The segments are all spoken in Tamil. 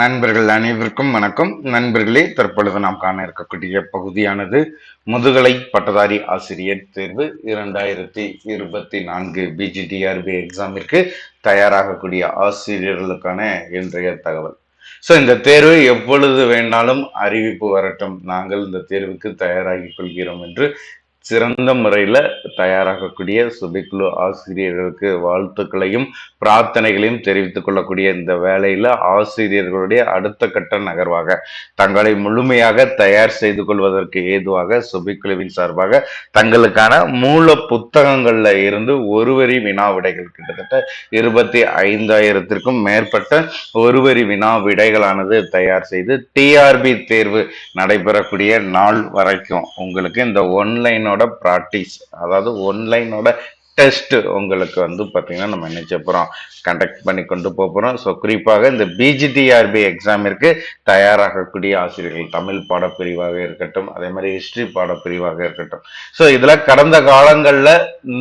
நண்பர்கள் அனைவருக்கும் வணக்கம். நண்பர்களே தற்பொழுது நாம் காண இருக்கக்கூடிய பகுதியானது முதுகலை பட்டதாரி ஆசிரியர் தேர்வு. இரண்டாயிரத்தி இருபத்தி நான்கு பிஜிடிஆர்பி எக்ஸாமிற்கு தயாராகக்கூடிய ஆசிரியர்களுக்கான இன்றைய தகவல். ஸோ இந்த தேர்வு எப்பொழுது வேண்டாலும் அறிவிப்பு வரட்டும். நாங்கள் இந்த தேர்வுக்கு தயாராகிக் கொள்கிறோம் என்று சிறந்த முறையில் தயாராகக்கூடிய சுபைக்குழு ஆசிரியர்களுக்கு வாழ்த்துக்களையும் பிரார்த்தனைகளையும் தெரிவித்துக் கொள்ளக்கூடிய இந்த வேலையில் ஆசிரியர்களுடைய அடுத்த கட்ட நகர்வாக தங்களை முழுமையாக தயார் செய்து கொள்வதற்கு ஏதுவாக சுபைக்குழுவின் சார்பாக தங்களுக்கான மூல புத்தகங்களில் இருந்து ஒருவரி வினா விடைகள் கிட்டத்தட்ட இருபத்தி ஐந்தாயிரத்திற்கும் மேற்பட்ட ஒருவரி வினா விடைகளானது தயார் செய்து டிஆர்பி தேர்வு நடைபெறக்கூடிய நாள் வரைக்கும். உங்களுக்கு இந்த ஒன்லைன் ஒன்லைனோட ப்ராக்டிஸ் அதாவது ஒன்லைனோட டெஸ்ட் உங்களுக்கு வந்து பார்த்தீங்கன்னா நம்ம நினைச்ச போகிறோம் கண்டக்ட் பண்ணி கொண்டு போக போகிறோம் ஸோ குறிப்பாக இந்த பிஜிடிஆர்பி எக்ஸாமிற்கு தயாராகக்கூடிய ஆசிரியர்கள் தமிழ் பாடப்பிரிவாக இருக்கட்டும் அதே மாதிரி ஹிஸ்ட்ரி பாடப்பிரிவாக இருக்கட்டும். ஸோ இதில் கடந்த காலங்களில்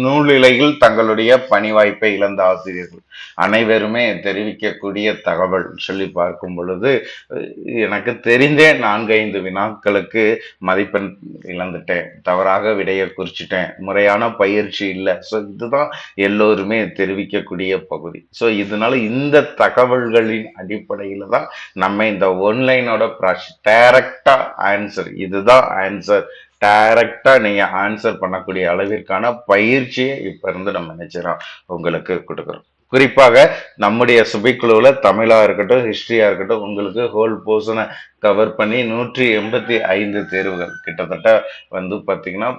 நூலிலையில் தங்களுடைய பணி வாய்ப்பை இழந்த ஆசிரியர்கள் அனைவருமே தெரிவிக்கக்கூடிய தகவல் சொல்லி பார்க்கும் பொழுது எனக்கு தெரிந்தே நான்கைந்து வினாக்களுக்கு மதிப்பெண் இழந்துட்டேன். தவறாக விடையை குறிச்சிட்டேன். முறையான பயிற்சி இல்லை. ஸோ இதுதான் எல்லோருமே தெரிவிக்கக்கூடிய பகுதி. ஸோ இதனால இந்த தகவல்களின் அடிப்படையில் தான் நம்ம இந்த ஒன்லைனோட ப்ராஷ் டைரக்டாக ஆன்சர் இதுதான் ஆன்சர் டைரக்டாக நீங்கள் ஆன்சர் பண்ணக்கூடிய அளவிற்கான பயிற்சியை இப்போ இருந்து நம்ம நினைச்சிடறோம். உங்களுக்கு கொடுக்குறோம். குறிப்பாக நம்முடைய சுபைக்குழுவுல தமிழா இருக்கட்டும் ஹிஸ்ட்ரியாக இருக்கட்டும் உங்களுக்கு ஹோல் போர்ஷனை கவர் பண்ணி நூற்றி எண்பத்தி ஐந்து தேர்வுகள் கிட்டத்தட்ட வந்து பார்த்திங்கன்னா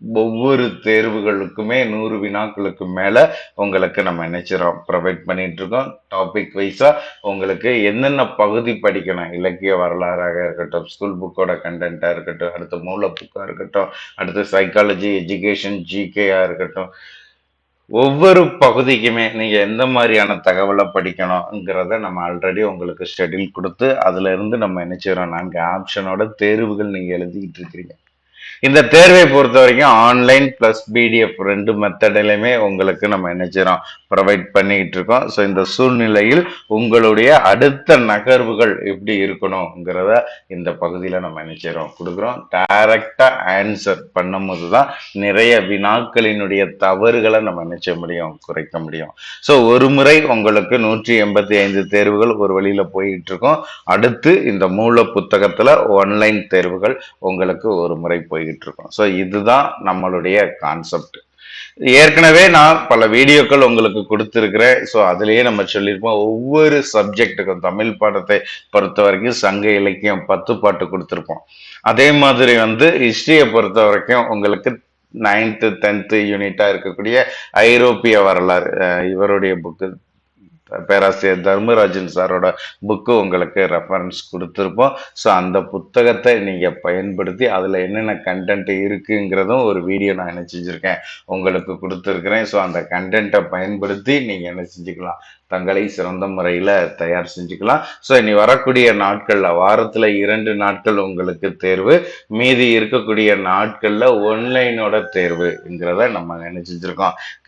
ஒவ்வொரு தேர்வுகளுக்குமே நூறு வினாக்களுக்கு மேலே உங்களுக்கு நம்ம நினைச்சிரோம் ப்ரொவைட் பண்ணிட்டு இருக்கோம். டாபிக் வைஸாக உங்களுக்கு என்னென்ன பகுதி படிக்கணும்? இலக்கிய வரலாறாக இருக்கட்டும் ஸ்கூல் புக்கோட கண்டென்ட்டாக இருக்கட்டும் அடுத்து மூல புக்காக இருக்கட்டும் அடுத்து சைக்காலஜி எஜுகேஷன் ஜிகேயாக இருக்கட்டும். ஒவ்வொரு பகுதிக்குமே நீங்கள் எந்த மாதிரியான தகவலை படிக்கணுங்கிறத நம்ம ஆல்ரெடி உங்களுக்கு ஷெடியூல் கொடுத்து அதிலிருந்து நம்ம என்ன நான்கு ஆப்ஷனோட தேர்வுகள் நீங்கள் எழுதிக்கிட்டு இருக்கிறீங்க. இந்த தேர்வை பொறுத்த வரைக்கும் ஆன்லைன் பிளஸ் பிடிஎஃப் ரெண்டு மெத்தடிலையுமே உங்களுக்கு நம்ம என்ன செய்யறோம் ப்ரொவைட் பண்ணிக்கிட்டு இருக்கோம். ஸோ இந்த சூழ்நிலையில் உங்களுடைய அடுத்த நகர்வுகள் எப்படி இருக்கணுங்கிறத இந்த பகுதியில் நம்ம என்ன செய்றோம்? கொடுக்குறோம். டைரக்டாக ஆன்சர் பண்ணும்போது தான் நிறைய வினாக்களினுடைய தவறுகளை நம்ம என்ன செய்ய முடியும்? குறைக்க முடியும். ஸோ ஒரு முறை உங்களுக்கு நூற்றி எண்பத்தி ஐந்து தேர்வுகள் ஒரு வழியில போயிட்டு இருக்கோம். அடுத்து இந்த மூல புத்தகத்துல ஒன்லைன் தேர்வுகள் உங்களுக்கு ஒரு முறை போய்கிட்டு இருக்கோம் ஸோ இதுதான் நம்மளுடைய கான்செப்ட் ஏற்கனவே நான் பல வீடியோக்கள் உங்களுக்கு கொடுத்துருக்கிறேன். ஸோ அதுலேயே நம்ம சொல்லியிருப்போம் ஒவ்வொரு சப்ஜெக்ட்டுக்கும் தமிழ் பாடத்தை பொறுத்த வரைக்கும் சங்க இலக்கியம் பத்து பாட்டு கொடுத்துருப்போம். அதே மாதிரி வந்து ஹிஸ்ட்ரியை பொறுத்த வரைக்கும் உங்களுக்கு நைன்த்து டென்த்து யூனிட்டாக இருக்கக்கூடிய ஐரோப்பிய வரலாறு இவருடைய புக்கு பேராசிரியர் தர்மராஜன் சாரோட புக்கு உங்களுக்கு ரெஃபரன்ஸ் கொடுத்துருப்போம். ஸோ அந்த புத்தகத்தை நீங்கள் பயன்படுத்தி அதில் என்னென்ன கண்டென்ட் இருக்குங்கிறதும் ஒரு வீடியோ நான் என்ன செஞ்சுருக்கேன் உங்களுக்கு கொடுத்துருக்குறேன். ஸோ அந்த கண்டென்ட்டை பயன்படுத்தி நீங்கள் என்ன செஞ்சுக்கலாம்? தங்களை சிறந்த முறையில் தயார் செஞ்சுக்கலாம். ஸோ இனி வரக்கூடிய நாட்களில் வாரத்தில் இரண்டு நாட்கள் உங்களுக்கு தேர்வு. மீதி இருக்கக்கூடிய நாட்களில் ஒன்லைனோட தேர்வுங்கிறத நம்ம என்ன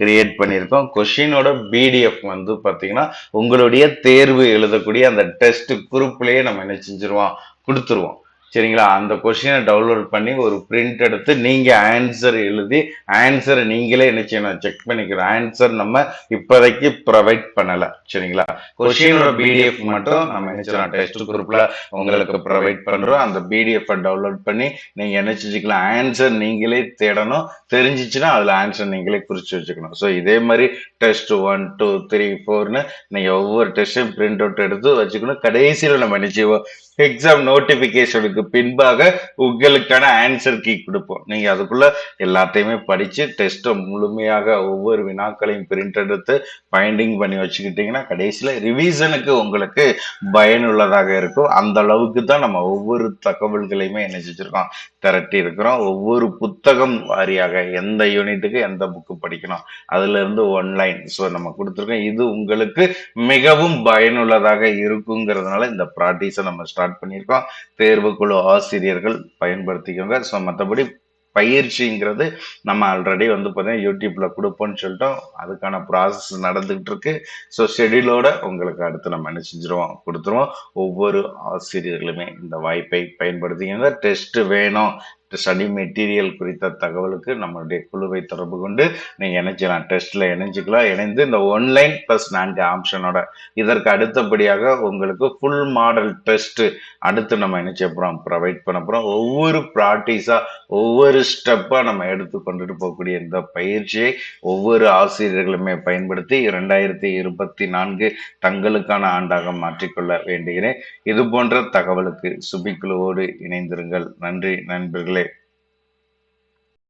கிரியேட் பண்ணியிருக்கோம். கொஷினோட பிடிஎஃப் வந்து பார்த்தீங்கன்னா உங்களுடைய தேர்வு எழுதக்கூடிய அந்த டெஸ்ட் குரூப்லேயே நம்ம என்ன செஞ்சுருவோம்? கொடுத்துருவோம். சரிங்களா? அந்த கொஷினை டவுன்லோட் பண்ணி ஒரு பிரிண்ட் எடுத்து நீங்கள் ஆன்சர் எழுதி ஆன்சரை நீங்களே என்ன செய்யணும்? செக் பண்ணிக்கிறோம் ஆன்சர் நம்ம இப்போதைக்கு ப்ரொவைட் பண்ணல. சரிங்களா? கொஷினோட பிடிஎஃப் மட்டும் நம்ம என்ன செய்யலாம்? டெஸ்ட் குரூப்ல உங்களுக்கு ப்ரொவைட் பண்ணுறோம் அந்த பிடிஎஃப்பை டவுன்லோட் பண்ணி நீங்கள் என்ன செஞ்சுக்கலாம்? ஆன்சர் நீங்களே தேடணும். தெரிஞ்சிச்சுன்னா அதில் ஆன்சர் நீங்களே குறித்து வச்சுக்கணும். ஸோ இதே மாதிரி டெஸ்ட் ஒன் டூ த்ரீ ஃபோர்னு நீங்கள் ஒவ்வொரு டெஸ்ட்டையும் பிரிண்ட் அவுட் எடுத்து வச்சுக்கணும். கடைசியில் நம்ம என்ன செய்வோம்? எக்ஸாம் நோட்டிபிகேஷனுக்கு பின்பாக உங்களுக்கான ஆன்சர் கீ கொடுப்போம். நீங்க அதுக்குள்ள எல்லாத்தையுமே படிச்சு டெஸ்ட்டை முழுமையாக ஒவ்வொரு வினாக்களையும் பிரிண்ட் எடுத்து பைண்டிங் பண்ணி வச்சுக்கிட்டீங்கன்னா கடைசியில ரிவிஷனுக்கு உங்களுக்கு பயனுள்ளதாக இருக்கும். அந்த அளவுக்கு தான் நம்ம ஒவ்வொரு தகவல்களையுமே என்ன செஞ்சிருக்கோம்? திரட்டி இருக்கிறோம். ஒவ்வொரு புத்தகம் வாரியாக எந்த யூனிட்டுக்கு எந்த புக்கு படிக்கணும்? அதுல இருந்து ஒன்லைன் ஸோ நம்ம கொடுத்துருக்கோம். இது உங்களுக்கு மிகவும் பயனுள்ளதாக இருக்குங்கிறதுனால இந்த ப்ராக்டிஸை நம்ம ஸ்டார்ட் பண்ணியிருக்கோம். குழு ஆசிரியர்கள் பயன்படுத்திக்கோங்க. ஸோ மற்றபடி பயிற்சிங்கிறது நம்ம ஆல்ரெடி வந்து பார்த்தீங்கன்னா யூடியூப்ல கொடுப்போம்னு சொல்லிட்டோம். அதுக்கான ப்ராசஸ் நடந்துகிட்டு இருக்கு ஸோ ஷெடியூலோட உங்களுக்கு அடுத்து நம்ம என்ன செஞ்சிருவோம்? கொடுத்துருவோம். ஒவ்வொரு ஆசிரியர்களுமே இந்த வாய்ப்பை பயன்படுத்திக்கோங்க. டெஸ்ட் வேணும். ஸ்டடி மெட்டீரியல் குறித்த தகவலுக்கு நம்மளுடைய குழுவை தொடர்பு கொண்டு நீங்கள் இணைச்சிக்கலாம். டெஸ்ட்டில் இணைஞ்சிக்கலாம். இணைந்து இந்த ஒன்லைன் ப்ளஸ் நான்கு ஆப்ஷனோட இதற்கு அடுத்தபடியாக உங்களுக்கு ஃபுல் மாடல் டெஸ்ட்டு அடுத்து நம்ம என்ன போகிறோம் ப்ரொவைட் பண்ண போகிறோம் ஒவ்வொரு ப்ராக்டிஸாக ஒவ்வொரு ஸ்டெப்பாக நம்ம எடுத்து கொண்டுட்டு போகக்கூடிய இந்த பயிற்சியை ஒவ்வொரு ஆசிரியர்களுமே பயன்படுத்தி இரண்டாயிரத்தி இருபத்தி நான்கு தங்களுக்கான ஆண்டாக மாற்றிக்கொள்ள வேண்டுகிறேன். இது போன்ற தகவலுக்கு சுபிக்குழுவோடு இணைந்திருங்கள். நன்றி நண்பர்களே.